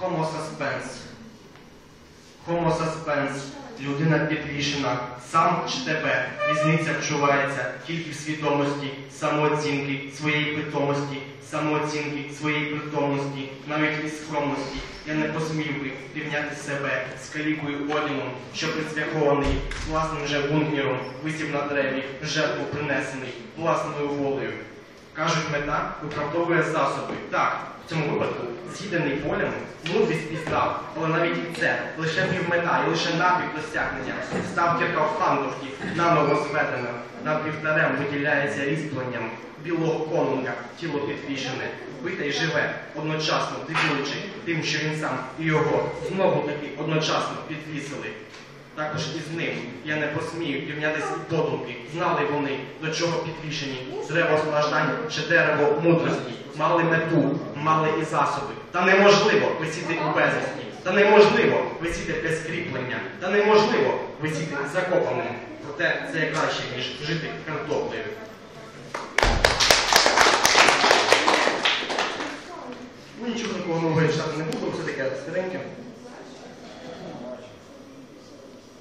Homo suspense. Homo suspense. Людина підвішена. Сам чи тебе. Різниця вчувається тільки в свідомості, самооцінки своєї питомості, самооцінки своєї притомності, навіть і скромності. Я не посмів би рівняти себе з калікою Одіном, що присвяхований власним же бункером, висів на дереві, жертву принесений власною волею. Кажуть, мета виправдовує засоби. Так, в цьому випадку з'їдений полями, мудрість пізнав, але навіть і це лише півмета і лише напів досягнення. Став фантовки, наново зведена. Над вівтарем виділяється різьбленням білого конунга, тіло підвішене, бите й живе, одночасно дивуючи тим, що він сам і його знову таки одночасно підвісили. Також із ним я не посмію рівнятись і подумки. Знали вони, до чого підвішені. Дерево страждань чи дерево мудрості. Мали мету, мали і засоби. Та неможливо висіти у безвісті. Та неможливо висіти без кріплення. Та неможливо висіти закопаним. Проте це краще, ніж жити картоплею. Ну нічого такого нового читати не буду, все таке стареньке.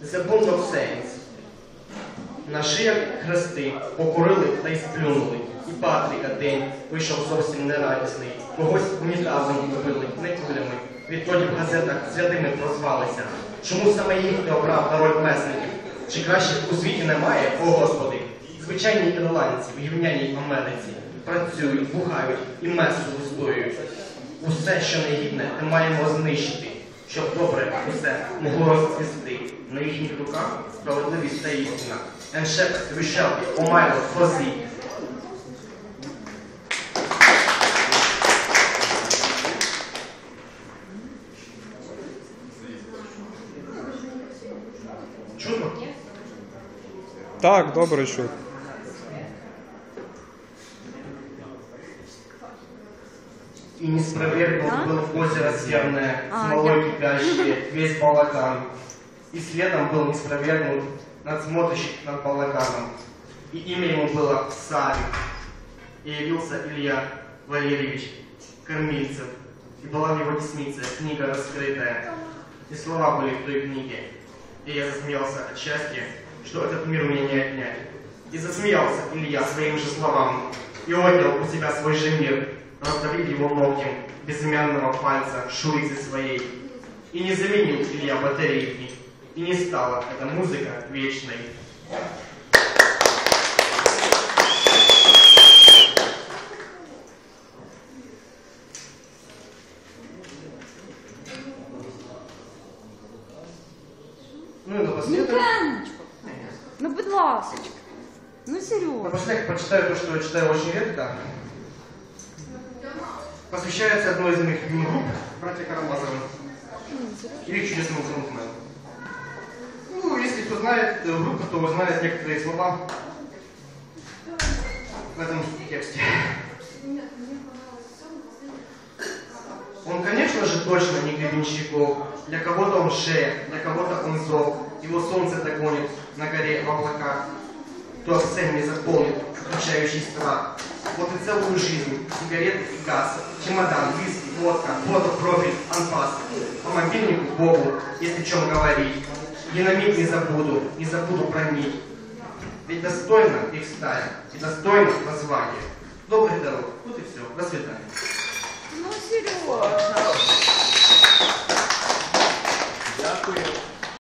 Of Saints. На шиях хрести покорили та й сплюнули. І Патріка день вийшов зовсім нерадісний. Когось унітазом вбили, не кулями. Відтоді в газетах святими прозвалися. Чому саме їх не обрав на роль месників? Чи краще у світі немає, о Господи? Звичайні ірландці в гівняній Америці працюють, бухають і месу вистоюють. Усе, що негідне, ми маємо знищити, щоб добре усе могло розцвісти. На їхніх руках справедливість та істина. My Lord, for thee. Чудно? Так, добре, що. И не спровергнут А? был в озеро серное, А, смолой я- кипящее, весь балаган. И следом был не спровергнут надсмотрщик над балаганом. И имя ему было Савик. И явился Илья Валерьевич Кормильцев. И была в его деснице книга раскрытая. И слова были в той книге. И я засмеялся от счастья, что этот мир у меня не отнять. И засмеялся Илья своим же словам. И отнял у себя свой же мир, раздавив его ногтем безымянного пальца шурицы своей. И не заменил Илья батарейки. И не стала эта музыка вечной. Ну и Ну, напоследок, Леночко, ну, будь ласочка. Ну, Серега. напоследок прочитаю то, что я читаю очень редко. Посвящается одной из моих любимых групп, братья Карамазовы. Или их чудесному фронтмену. Ну, если кто знает э, группу, то узнает некоторые слова в этом тексте. Он, конечно же, точно не Гребенщиков. Для кого-то он шея, для кого-то он зов. Его солнце догонит на горе в облаках. То сцен не заполнит, включающий страх. Вот и целую жизнь. Сигареты и газ. Чемодан, виски, водка, фото, профиль, анфас. По мобильнику Богу, если чем говорить. Ни на миг не забуду, не забуду про них. Ведь достойно их стая и достойно название. Добрых дорог. Вот и все. До свидания. Ну, Сережа.